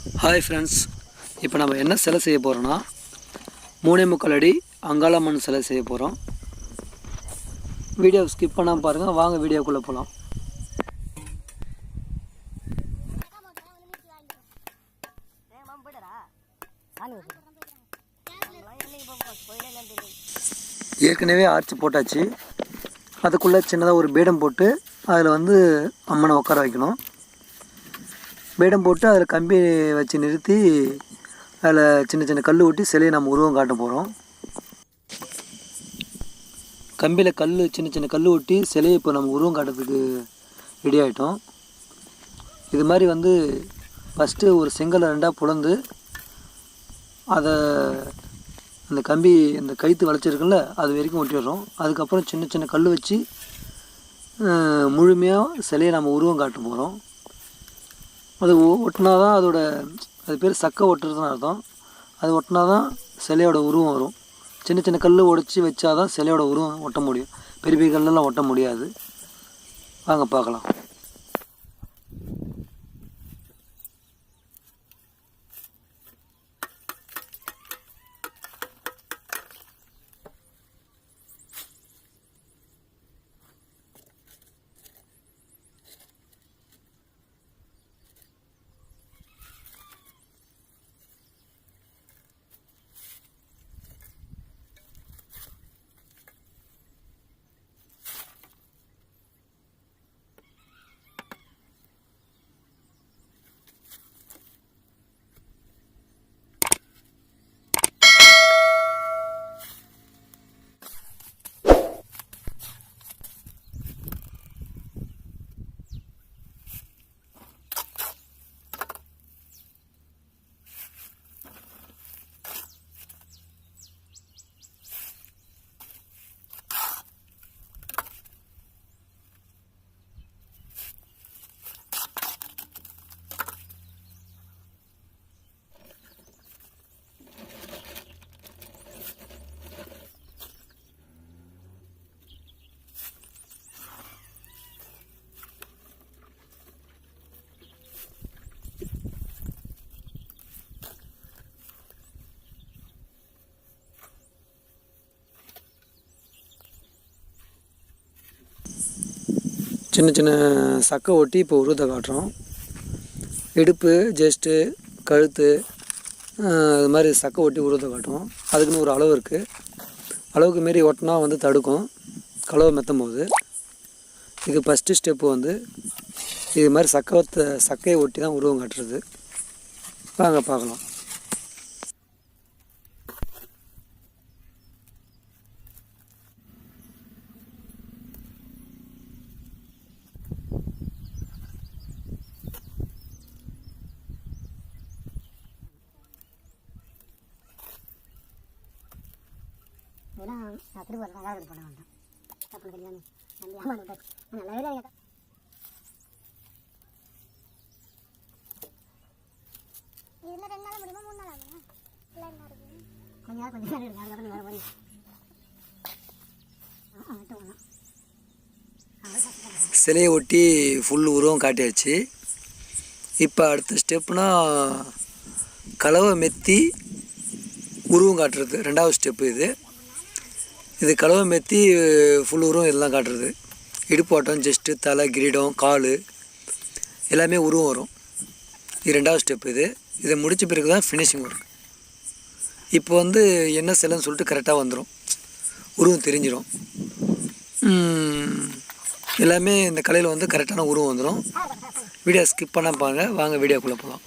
Hi friends இப்போ நம்ம என்ன சிலை செய்ய போகிறோன்னா மூணே முக்கால் அடி அங்காளம்மன் சிலை செய்ய போகிறோம் வீடியோ ஸ்கிப் பண்ணாமல் பாருங்கள் வாங்க வீடியோக்குள்ளே போகலாம் ஏற்கனவே ஆர்ச்சி போட்டாச்சு. அதுக்குள்ளே சின்னதாக ஒரு பீடம் போட்டு அதில் வந்து அம்மனை உட்கார வைக்கணும். மேடம் போட்டு அதில் கம்பி வச்சு நிறுத்தி அதில் சின்ன சின்ன கல் ஒட்டி சிலையை நம்ம உருவம் காட்ட போகிறோம் கம்பியில் கல் சின்ன சின்ன கல் ஒட்டி சிலையை இப்போ நம்ம உருவம் காட்டுறதுக்கு ரெடி ஆகிட்டோம் இது மாதிரி வந்து ஃபஸ்ட்டு ஒரு செங்கலை ரெண்டாக புலந்து அதை அந்த கம்பி அந்த கயிற்று வளைச்சிருக்குல்ல அது வரைக்கும் ஒட்டிடுறோம். அதுக்கப்புறம் சின்ன சின்ன கல் வச்சு முழுமையாக சிலையை நம்ம உருவம் காட்ட போகிறோம் அது ஒட்டினா தான் அதோட அது பேர் சக்கை ஒட்டுறதுன்னு அர்த்தம். அது ஒட்டினா தான் சிலையோட உருவம் வரும். சின்ன சின்ன கல் உடச்சி வச்சா தான் சிலையோட உருவம் ஒட்ட முடியும். பெரிய பெரிய கல்லெல்லாம் ஒட்ட முடியாது. வாங்க பார்க்கலாம். சின்ன சின்ன சக்கை ஒட்டி இப்போ உருவத்தை காட்டுறோம். இடுப்பு ஜெஸ்ட்டு கழுத்து அது மாதிரி சக்கை ஒட்டி உருவத்தை காட்டுறோம். அதுக்குன்னு ஒரு அளவு இருக்குது அளவுக்கு மாரி ஒட்டினா வந்து தடுக்கும். கலவை மெத்தும் போது. இது ஃபஸ்ட்டு ஸ்டெப்பு வந்து இது மாதிரி சக்கத்தை சக்கையை ஒட்டி தான் உருவம் காட்டுறது. வாங்க பார்க்கலாம் இதெல்லாம் நான் தப்பு நம்பி நல்ல வேலை இதில் ரெண்டு நாள் முடியுமா மூணு நாள் ஆகுமா இல்லை என்ன இருக்கு அதுக்கப்புறம் வேறு சிலையை ஒட்டி ஃபுல் உருவம் காட்டியாச்சு. இப்போ அடுத்த ஸ்டெப்னா கலவை மெத்தி உருவம் காட்டுறது ரெண்டாவது ஸ்டெப்பு இது. இது கலவை மெத்தி ஃபுல் உருவம் இதெல்லாம் காட்டுறது. இடுப்பாட்டம் ஜஸ்ட்டு தலை கிரீடம் கால் எல்லாமே உருவம் வரும். இது ரெண்டாவது ஸ்டெப் இது. இதை முடித்த பிறகு தான் ஃபினிஷிங் ஒர்க் இப்போ வந்து என்ன சிலைன்னு சொல்லிட்டு கரெக்டாக வந்துடும் உருவம் தெரிஞ்சிடும் எல்லாமே இந்த கலையில் வந்து கரெக்டான உருவம் வந்துடும் வீடியோ ஸ்கிப் பண்ண பாருங்கள் வாங்க வீடியோக்குள்ளே போகலாம்.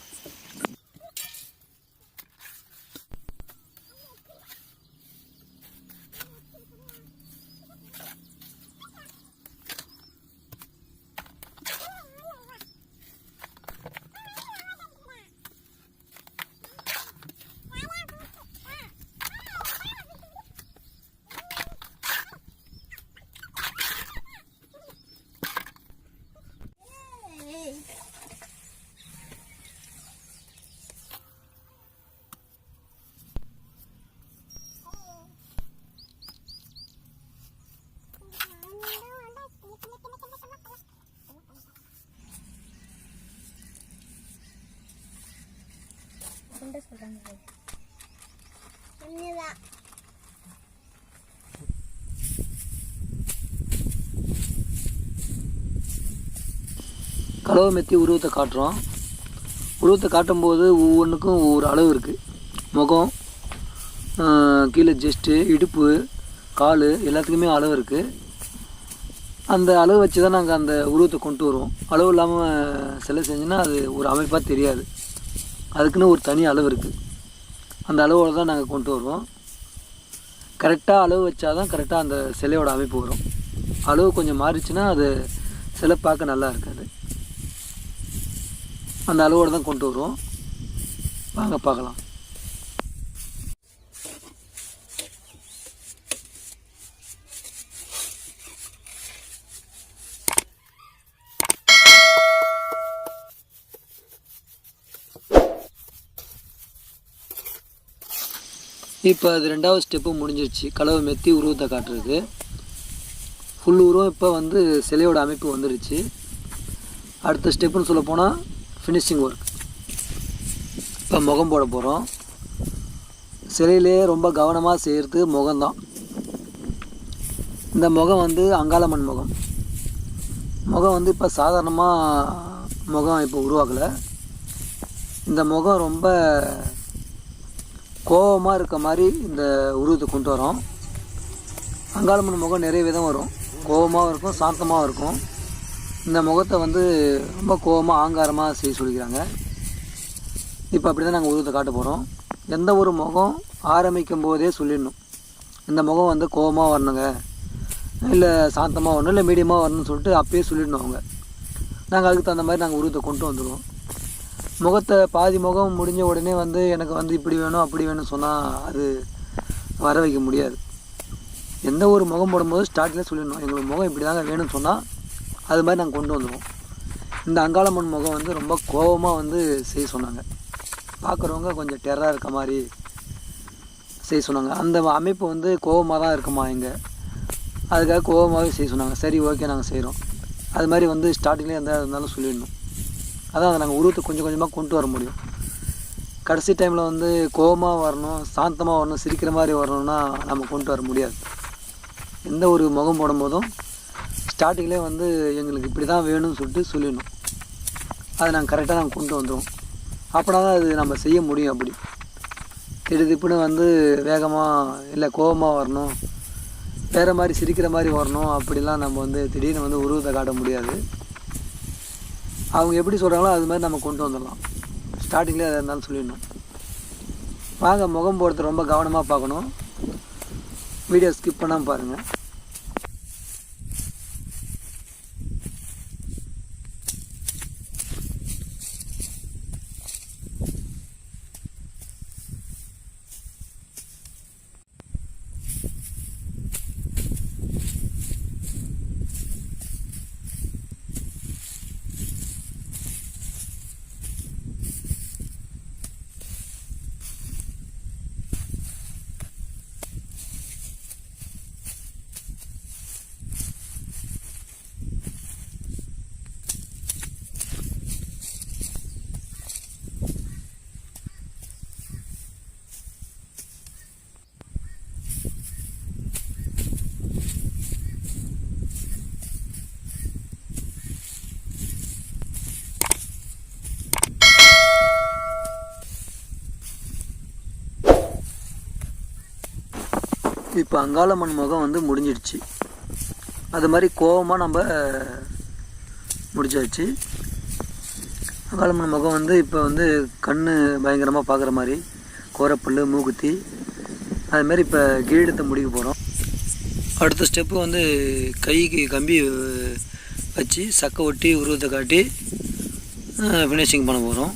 சுண்ட சொல்கிறாங்க கலவை மெத்தி உருவத்தை காட்டுறோம். உருவத்தை காட்டும்போது ஒவ்வொன்றுக்கும் ஒவ்வொரு அளவு இருக்குது முகம் கீழே ஜெஸ்ட்டு இடுப்பு கால் எல்லாத்துக்குமே அளவு இருக்குது அந்த அளவு வச்சு தான் நாங்கள் அந்த உருவத்தை கொண்டு வருவோம். அளவு இல்லாமல் சிலை செஞ்சோன்னா அது ஒரு அமைப்பாக தெரியாது. அதுக்குன்னு ஒரு தனி அளவு இருக்குது அந்த அளவோடு தான் நாங்கள் கொண்டு வருவோம். கரெக்டாக அளவு வச்சா தான் கரெக்டாக அந்த சிலையோட அமைப்பு வரும். அளவு கொஞ்சம் மாறிச்சுன்னா அது சிலை பார்க்க நல்லா இருக்காது. அந்த அளவோடு தான் கொண்டு வருவோம். வாங்க பார்க்கலாம். இப்போ அது ரெண்டாவது ஸ்டெப்பு முடிஞ்சிருச்சு. கலவை மெத்தி உருவத்தை காட்டுறது. ஃபுல் உருவம் இப்போ வந்து சிலையோட அமைப்பு வந்துருச்சு. அடுத்த ஸ்டெப்புன்னு சொல்ல போனால் ஃபினிஷிங் ஒர்க் இப்போ முகம் போட போகிறோம் சிலையிலே ரொம்ப கவனமாக செய்கிறது முகம்தான் இந்த முகம் வந்து அங்காளம்மன் முகம். முகம் வந்து இப்போ சாதாரணமாக முகம் இப்போ உருவாக்கலை. இந்த முகம் ரொம்ப கோபமாக இருக்க மாதிரி இந்த உருவத்தை கொண்டு வரோம். அங்காளம்மன் முகம் நிறைய விதம் வரும். கோபமாகவும் இருக்கும் சாந்தமாகவும் இருக்கும். இந்த முகத்தை வந்து ரொம்ப கோபமாக ஆங்காரமாக செய்ய சொல்லிக்கிறாங்க. இப்போ அப்படி தான் நாங்கள் உருவத்தை காட்ட போகிறோம் எந்த ஒரு முகம் ஆரம்பிக்கும் போதே சொல்லிடணும். இந்த முகம் வந்து கோபமாக வரணுங்க. இல்லை சாந்தமாக வரணும் இல்லை மீடியமாக வரணும்னு சொல்லிட்டு அப்பயே சொல்லிடணும் அவங்க. நாங்கள் அதுக்கு தகுந்த மாதிரி நாங்கள் உருவத்தை கொண்டு வந்துடுவோம் முகத்தை பாதி முகம் முடிஞ்ச உடனே வந்து எனக்கு வந்து இப்படி வேணும் அப்படி வேணும் சொன்னால் அது வர வைக்க முடியாது. எந்த ஒரு முகம் போடும்போது ஸ்டார்டிங்கில் சொல்லிடணும். எங்களுக்கு முகம் இப்படி தாங்க வேணும்னு சொன்னால் அது மாதிரி நாங்கள் கொண்டு வந்துடுவோம் இந்த அங்காளம்மன் முகம் வந்து ரொம்ப கோபமாக வந்து செய்ய சொன்னாங்க. பார்க்குறவங்க கொஞ்சம் டெரராக இருக்க மாதிரி செய்ய சொன்னாங்க. அந்த அமைப்பு வந்து கோபமாக தான் இருக்குமா இங்கே? அதுக்காக கோபமாகவே செய்ய சொன்னாங்க. சரி ஓகே நாங்கள் செய்கிறோம் அது மாதிரி வந்து ஸ்டார்டிங்லேயே எந்த இருந்தாலும் சொல்லிடணும். அதான் அதை நாங்கள் உருவத்தை கொஞ்சம் கொஞ்சமாக கொண்டு வர முடியும். கடைசி டைமில் வந்து கோபமாக வரணும் சாந்தமாக வரணும் சிரிக்கிற மாதிரி வரணும்னா நம்ம கொண்டு வர முடியாது. எந்த ஒரு முகம் போடும்போதும் ஸ்டார்டிங்லே வந்து எங்களுக்கு இப்படி தான் வேணும்னு சொல்லிட்டு சொல்லிடணும். அதை நாங்கள் கரெக்டாக நாங்கள் கொண்டு வந்துடுவோம் அப்படின்னா தான் அது நம்ம செய்ய முடியும் அப்படி. திடுதிப்புன்னு வந்து வேகமாக இல்லை கோபமாக வரணும் வேறு மாதிரி சிரிக்கிற மாதிரி வரணும் அப்படிலாம் நம்ம வந்து திடீர்னு வந்து உருவத்தை காட்ட முடியாது. அவங்க எப்படி சொல்கிறாங்களோ அது மாதிரி நம்ம கொண்டு வந்துடலாம். ஸ்டார்டிங்கில் அதை இருந்தாலும் சொல்லிடணும். வாங்க முகம் போடுறது ரொம்ப கவனமாக பார்க்கணும். வீடியோ ஸ்கிப் பண்ணாமல் பாருங்கள் இப்போ அங்காளம்மன் முகம் வந்து முடிஞ்சிடுச்சு. அது மாதிரி கோவமாக நம்ம முடிச்சாச்சு. அங்காளம்மன் முகம் வந்து இப்போ வந்து கண் பயங்கரமாக பார்க்குற மாதிரி கோரப்புல் மூக்குத்தி அதுமாரி இப்போ கிரீடத்தை முடிக்க போகிறோம் அடுத்த ஸ்டெப்பு வந்து கைக்கு கம்பி வச்சு சக்கை ஒட்டி உருவத்தை காட்டி ஃபினிஷிங் பண்ண போகிறோம்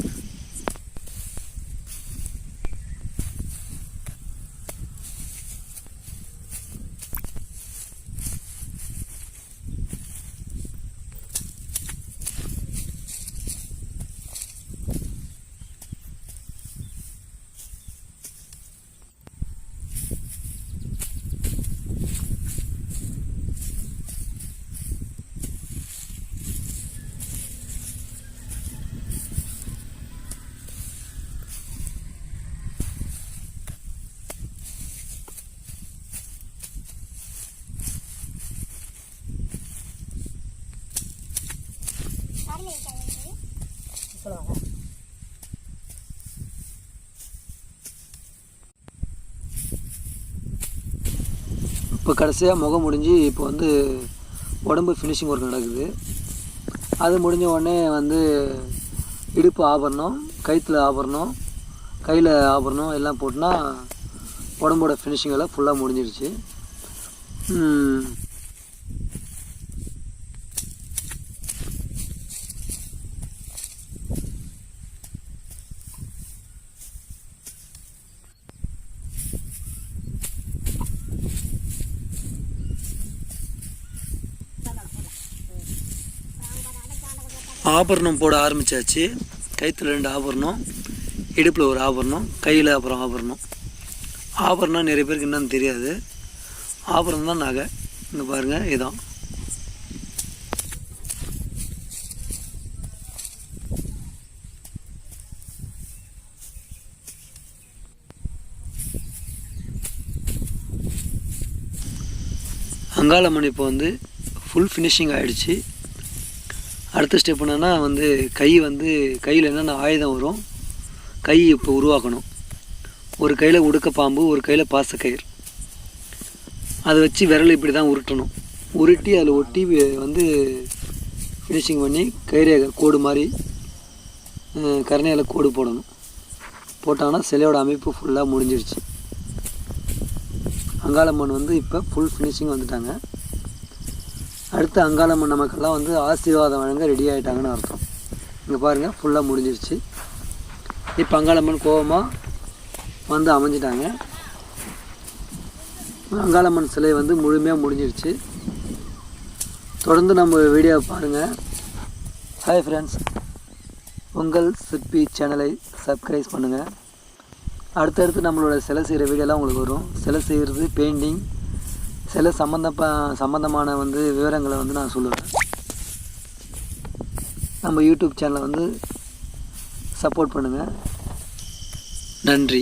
இப்போ கடைசியாக முகம் முடிஞ்சு இப்போ வந்து உடம்பு ஃபினிஷிங் ஒர்க் நடக்குது. அது முடிஞ்ச உடனே வந்து இடுப்பு ஆபரணம் கயிற்றுல ஆபரணம் கையில் ஆபரணம் எல்லாம் போட்டுனா உடம்போட ஃபினிஷிங் எல்லாம் ஃபுல்லாக முடிஞ்சிடுச்சு ஆபரணம் போட ஆரம்பித்தாச்சு கைத்தில் ரெண்டு ஆபரணம் இடுப்பில் ஒரு ஆபரணம் கையில் அப்புறம் ஆபரணம். ஆபரணம் நிறைய பேருக்கு என்னன்னு தெரியாது. ஆபரணம் தான் நகை. இங்கே பாருங்கள் இதான். அங்காளம்மன் இப்போ வந்து ஃபுல் ஃபினிஷிங் ஆகிடுச்சு அடுத்த ஸ்டெப் என்னென்னா வந்து கை வந்து கையில் என்னென்ன ஆயுதம் வரும் கை இப்போ உருவாக்கணும். ஒரு கையில் உடுக்க பாம்பு ஒரு கையில் பாசக்கயிறு. அதை வச்சு விரல் இப்படி தான் உருட்டணும். உருட்டி அதில் ஒட்டி வந்து ஃபினிஷிங் பண்ணி கைரேகை கோடு மாதிரி கருணையில் கோடு போடணும். போட்டாங்கன்னா சிலையோட அமைப்பு ஃபுல்லாக முடிஞ்சிருச்சு. அங்காளம்மன் வந்து இப்போ ஃபுல் ஃபினிஷிங் வந்துட்டாங்க. அடுத்து அங்காளம்மன் நமக்கெல்லாம் வந்து ஆசீர்வாதம் வழங்க ரெடி ஆகிட்டாங்கன்னு அர்த்தம். இங்கே பாருங்கள் ஃபுல்லாக முடிஞ்சிருச்சு. இப்போ அங்காளம்மன் கோபமாக வந்து அமைஞ்சிட்டாங்க. அங்காளம்மன் சிலை வந்து முழுமையாக முடிஞ்சிருச்சு. தொடர்ந்து நம்ம வீடியோவை பாருங்கள் ஹாய் ஃப்ரெண்ட்ஸ் உங்கள் சிற்பி சேனலை சப்ஸ்கிரைப் பண்ணுங்கள் அடுத்தடுத்து நம்மளோட சிலை செய்கிற வீடியோலாம் உங்களுக்கு வரும். சிலை செய்கிறது பெயிண்டிங் சில சம்மந்தப்ப சம்மந்தமான வந்து விவரங்களை வந்து நான் சொல்லுவேன். நம்ம யூடியூப் சேனலை வந்து சப்போர்ட் பண்ணுங்கள் நன்றி.